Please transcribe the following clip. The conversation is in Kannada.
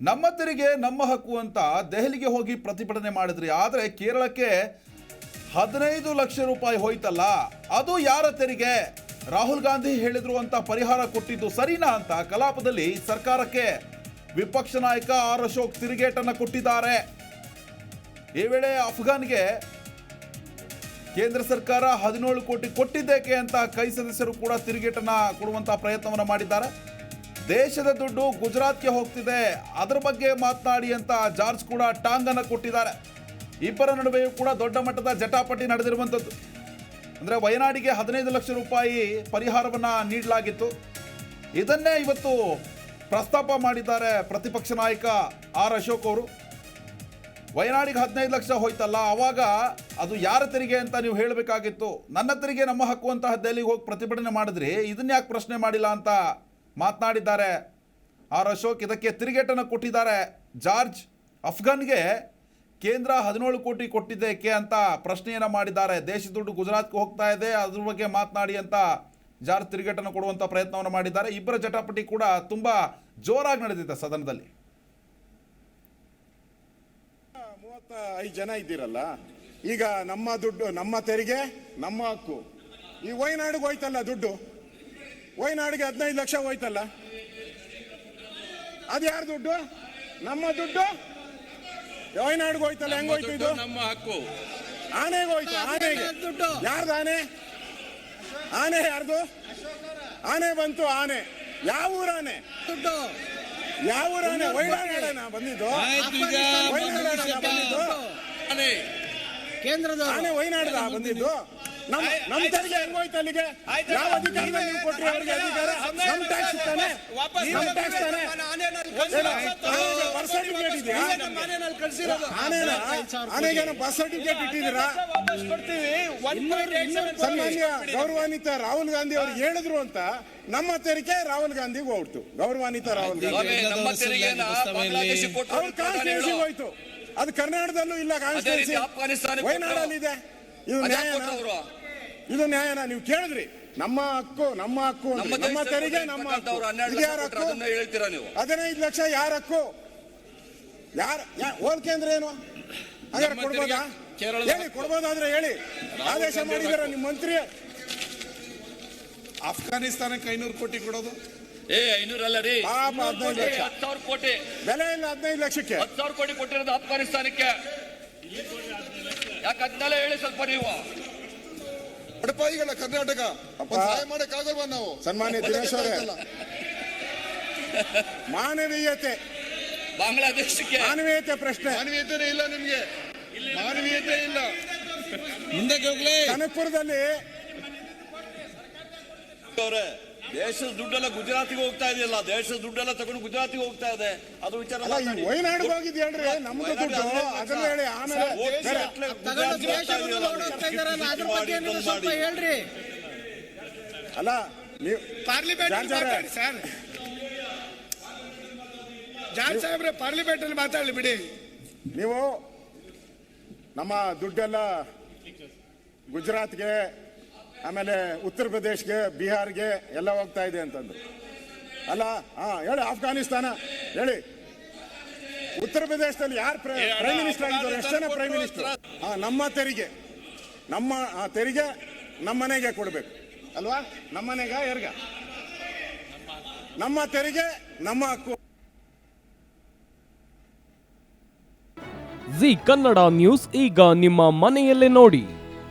ನಮ್ಮ ತೆರಿಗೆ ನಮ್ಮ ಹಕ್ಕು ಅಂತ ದೆಹಲಿಗೆ ಹೋಗಿ ಪ್ರತಿಭಟನೆ ಮಾಡಿದ್ರಿ. ಆದರೆ ಕೇರಳಕ್ಕೆ ಹದಿನೈದು ಲಕ್ಷ ರೂಪಾಯಿ ಹೋಯ್ತಲ್ಲ, ಅದು ಯಾರ ತೆರಿಗೆ? ರಾಹುಲ್ ಗಾಂಧಿ ಹೇಳಿದ್ರು ಅಂತ ಪರಿಹಾರ ಕೊಟ್ಟಿದ್ದು ಸರಿನಾ ಅಂತ ಕಲಾಪದಲ್ಲಿ ಸರ್ಕಾರಕ್ಕೆ ವಿಪಕ್ಷ ನಾಯಕ ಆರ್ ಅಶೋಕ್ ತಿರುಗೇಟನ್ನು ಕೊಟ್ಟಿದ್ದಾರೆ. ಈ ವೇಳೆ ಅಫ್ಘಾನ್ಗೆ ಕೇಂದ್ರ ಸರ್ಕಾರ ಹದಿನೇಳು ಕೋಟಿ ಕೊಟ್ಟಿದ್ದೇಕೆ ಅಂತ ಕೈ ಸದಸ್ಯರು ಕೂಡ ತಿರುಗೇಟನ್ನು ಕೊಡುವಂತಹ ಪ್ರಯತ್ನವನ್ನು ಮಾಡಿದ್ದಾರೆ. ದೇಶದ ದುಡ್ಡು ಗುಜರಾತ್ಗೆ ಹೋಗ್ತಿದೆ. ಅದರ ಬಗ್ಗೆ ಮಾತನಾಡಿ ಅಂತ ಜಾರ್ಜ್ ಕೂಡ ಟಾಂಗ್ ಅನ್ನ ಕೊಟ್ಟಿದ್ದಾರೆ. ಇಬ್ಬರ ನಡುವೆಯೂ ಕೂಡ ದೊಡ್ಡ ಮಟ್ಟದ ಜಟಾಪಟಿ ನಡೆದಿರುವಂಥದ್ದು. ಅಂದರೆ ವಯನಾಡಿಗೆ ಹದಿನೈದು ಲಕ್ಷ ರೂಪಾಯಿ ಪರಿಹಾರವನ್ನು ನೀಡಲಾಗಿತ್ತು. ಇದನ್ನೇ ಇವತ್ತು ಪ್ರಸ್ತಾಪ ಮಾಡಿದ್ದಾರೆ ಪ್ರತಿಪಕ್ಷ ನಾಯಕ ಆರ್ ಅಶೋಕ್ ಅವರು. ವಯನಾಡಿಗೆ ಹದಿನೈದು ಲಕ್ಷ ಹೋಯ್ತಲ್ಲ ಆವಾಗ ಅದು ಯಾರ ತೆರಿಗೆ ಅಂತ ನೀವು ಹೇಳಬೇಕಾಗಿತ್ತು. ನನ್ನ ತೆರಿಗೆ ನಮ್ಮ ಹಕ್ಕು ಅಂತ ದೆಹಲಿಗೆ ಹೋಗಿ ಪ್ರತಿಭಟನೆ ಮಾಡಿದ್ರಿ, ಇದನ್ನ ಯಾಕೆ ಪ್ರಶ್ನೆ ಮಾಡಿಲ್ಲ ಅಂತ ಮಾತನಾಡಿದ್ದಾರೆ. ಆರ್ ಅಶೋಕ್ ಇದಕ್ಕೆ ತಿರುಗೇಟನ್ನು ಕೊಟ್ಟಿದ್ದಾರೆ. ಜಾರ್ಜ್ ಅಫ್ಘಾನ್ಗೆ ಕೇಂದ್ರ ಹದಿನೇಳು ಕೋಟಿ ಕೊಟ್ಟಿದ್ದೇಕೆ ಅಂತ ಪ್ರಶ್ನೆಯನ್ನು ಮಾಡಿದ್ದಾರೆ. ದೇಶದ ದುಡ್ಡು ಗುಜರಾತ್ಗೆ ಹೋಗ್ತಾ ಇದೆ. ಅದ್ರ ಬಗ್ಗೆ ಮಾತನಾಡಿ ಅಂತ ಜಾರ್ಜ್ ತಿರುಗೇಟನ್ನು ಕೊಡುವಂಥ ಪ್ರಯತ್ನವನ್ನು ಮಾಡಿದ್ದಾರೆ. ಇಬ್ಬರ ಜಟಾಪಟಿ ಕೂಡ ತುಂಬ ಜೋರಾಗಿ ನಡೆದಿದೆ ಸದನದಲ್ಲಿ. ಮೂವತ್ತ ಐದು ಜನ ಇದ್ದೀರಲ್ಲ, ಈಗ ನಮ್ಮ ದುಡ್ಡು, ನಮ್ಮ ತೆರಿಗೆ, ನಮ್ಮ ಹಕ್ಕು. ಈ ವಯನಾಡಿಗೆ ಹೋಯ್ತಲ್ಲ ದುಡ್ಡು? ವಯನಾಡಿಗೆ ಹದಿನೈದು ಲಕ್ಷ ಹೋಯ್ತಲ್ಲ? ಅದು ಯಾರ ದುಡ್ಡು? ನಮ್ಮ ದುಡ್ಡು? ವಯನಾಡಿಗೆ ಹೋಯ್ತಲ್ಲ ಹೆಂಗ್ ಹೋಯ್ತು ಇದು? ನಮ್ಮ ಹಕ್ಕು. ಆನೆಗೆ ಹೋಯ್ತು ಆನೆಗೆ. ಯಾರ್ದು ಆನೆ? ಆನೆ ಯಾರ್ದು? ಆನೆ ಬಂತು ಆನೆ. ಯಾವ ಊರ ಆನೆ? ದುಡ್ಡು. ಯಾವ ಊರ ಆನೆ? ವಯನಾಡೇನ ಬಂದಿದ್ದು? ಬಂದಿದ್ದು. ಆನೆ. ಕೇಂದ್ರದ ಆನೆ ವಯನಾಡ್ದ ಬಂದಿದ್ದು? ನಮ್ಮ ನಮ್ಮ ತೆರಿಗೆ ಅಲ್ಲಿಗೆ? ಯಾವ ನೀವು ಕೊಟ್ರಿ? ಅವರಿಗೆ ಅಧಿಕಾರ? ನಮ್ ಟ್ಯಾಕ್ಸ್ ತಾನೆ? ನಮ್ ಟ್ಯಾಕ್ಸ್ ತಾನೆ? ಬರ್ತ್ ಸರ್ಟಿಫಿಕೇಟ್ ಇದೆಯಾ? ಆನೇನ ಆನೆಗೇನ ಬರ್ತ್ ಸರ್ಟಿಫಿಕೇಟ್ ಇಟ್ಟಿದ್ದೀರಾ? ಸನ್ಮಾನ್ಯ ಗೌರವಾನ್ವಿತ ರಾಹುಲ್ ಗಾಂಧಿ ಅವ್ರು ಹೇಳಿದ್ರು ಅಂತ ನಮ್ಮ ತೆರಿಗೆ ರಾಹುಲ್ ಗಾಂಧಿಗೆ ಹೋಗ್ತು ಗೌರವಾನ್ವಿತ ರಾಹುಲ್ ಗಾಂಧಿ. ಹೋಯ್ತು. ಅದು ಕರ್ನಾಟಕದಲ್ಲೂ ಇಲ್ಲ ಕಾನ್ಸ್ಟಿಟ್ಯೂನ್ಸಿ ವಯನಾಡಲ್ಲಿ ಇದೆ ಇದು ನ್ಯಾಯ ನ್ಯಾಯನ? ಇದು ನ್ಯಾಯನ ನೀವು ಕೇಳಿದ್ರಿ. ನಮ್ಮ ಹಕ್ಕು ನಮ್ಮ ಹಕ್ಕು ನಮ್ಮ ತೆರಿಗೆ ನಮ್ಮ ಯಾರ ಹಕ್ಕು ಅದನ್ನ ಹೇಳ್ತೀರಾ ನೀವು? ಹದಿನೈದು ಲಕ್ಷ ಯಾರ ಹಕ್ಕು? ಯಾರ ಹೋಲ್ಕೆ ಅಂದ್ರೆ ಏನು? ಹಾಗಾದ್ರೆ ಕೊಡ್ಬೋದಾ? ಹೇಳಿ ಕೊಡ್ಬೋದಾದ್ರೆ ಹೇಳಿ. ಆದೇಶ ಮಾಡಿದಾರ ಮಾಡಿದಾರೆ ನಿಮ್ಮ ಮಂತ್ರಿ. ಅಫ್ಘಾನಿಸ್ತಾನಕ್ಕೆ ಐನೂರು ಕೋಟಿ ಕೊಡೋದು? ಏ ಐನೂರಲ್ಲ ರೀ. ಪಾಪ ಹದಿನೈದು ಲಕ್ಷ. ಹತ್ತು ಸಾವಿರ ಕೋಟಿ. ಬೆಲೆ ಇಲ್ಲ ಹದಿನೈದು ಲಕ್ಷಕ್ಕೆ. ಹತ್ತು ಸಾವಿರ ಕೋಟಿ ಕೊಟ್ಟಿರೋದು ಅಫ್ಘಾನಿಸ್ತಾನಕ್ಕೆ ಯಾಕೆ ಅದನ್ನೆಲ್ಲ ಹೇಳಿ ಸ್ವಲ್ಪ ನೀವು? ಬಡಪಾಯಿಗಳ ಕರ್ನಾಟಕ. ಅಪ್ಪ. ಒಂದ್ ಸಹಾಯ ಮಾಡಕ್ ಆಗಲ್ವಾ ನಾವು? ಸನ್ಮಾನ್ಯ ದಿನೇಶ್ ಅವರೇ. ಮಾನವೀಯತೆ. ಬಾಂಗ್ಲಾದೇಶಕ್ಕೆ. ಮಾನವೀಯತೆ ಪ್ರಶ್ನೆ. ಮಾನವೀಯತೆ ಇಲ್ಲ ನಿಮ್ಗೆ. ಮಾನವೀಯತೆ ಇಲ್ಲ. ಮುಂದಕ್ಕೆ ಹೋಗ್ಲಿ. ಕನಕಪುರದಲ್ಲಿ ಅವ್ರೆ ದೇಶದ ದುಡ್ಡೆಲ್ಲ ಗುಜರಾತಿಗೆ ಹೋಗ್ತಾ ಇದೆಯಲ್ಲ ದೇಶದ ದುಡ್ಡೆಲ್ಲ ತಗೊಂಡು ಗುಜರಾತಿಗೆ ಹೋಗ್ತಾ ಇದೆ. ಅದು ವಿಚಾರ. ವಯನಾಡಿಗೆ ಹೋಗಿದ್ ಹೇಳ್ರಿ ನಮ್ದು ದುಡ್ಡು ಅದನ್ನ ಹೇಳಿ ಆಮೇಲೆ ಅದ್ರ ಬಗ್ಗೆ ಏನಾದ್ರು ಸ್ವಲ್ಪ ಹೇಳ್ರಿ. ಅಲ್ಲ ನೀವು ಪಾರ್ಲಿಮೆಂಟ್ ಮಾತಾಡಿ ಸರ್. ಜಾನ್ ಸಾಹೇಬ್ರೆ ಪಾರ್ಲಿಮೆಂಟ್ ಅಲ್ಲಿ ಮಾತಾಡಲಿ ಬಿಡಿ. ನೀವು ನಮ್ಮ ದುಡ್ಡೆಲ್ಲ ಗುಜರಾತ್ಗೆ ಆಮೇಲೆ ಉತ್ತರ ಪ್ರದೇಶ್ಗೆ ಬಿಹಾರ್ಗೆ ಎಲ್ಲ ಹೋಗ್ತಾ ಇದೆ ಅಂತಂದ್ರು. ಅಲ್ಲ ಹಾ ಹೇಳಿ ಆಫ್ಘಾನಿಸ್ತಾನ ಹೇಳಿ. ಉತ್ತರ ಪ್ರದೇಶದಲ್ಲಿ ಯಾರು ಪ್ರೈಮ್ ಮಿನಿಸ್ಟರ್ ಆಗಿದ್ದಾರೆ? ಎಷ್ಟು ಜನ ಪ್ರೈಮ್ ಮಿನಿಸ್ಟರ್ ಹಾ ನಮ್ಮ ತೆರಿಗೆ. ನಮ್ಮ ಆ, ತೆರಿಗೆ ನಮ್ಮ ಮನೆಗೆ ಕೊಡಬೇಕು. ಅಲ್ವಾ? ನಮ್ಮ ಮನೆಗ ಯಾರಿಗ? ನಮ್ಮ ತೆರಿಗೆ ನಮ್ಮ ಹಕ್ಕು. ಜಿ ಕನ್ನಡ ನ್ಯೂಸ್ ಈಗ ನಿಮ್ಮ ಮನೆಯಲ್ಲೇ ನೋಡಿ.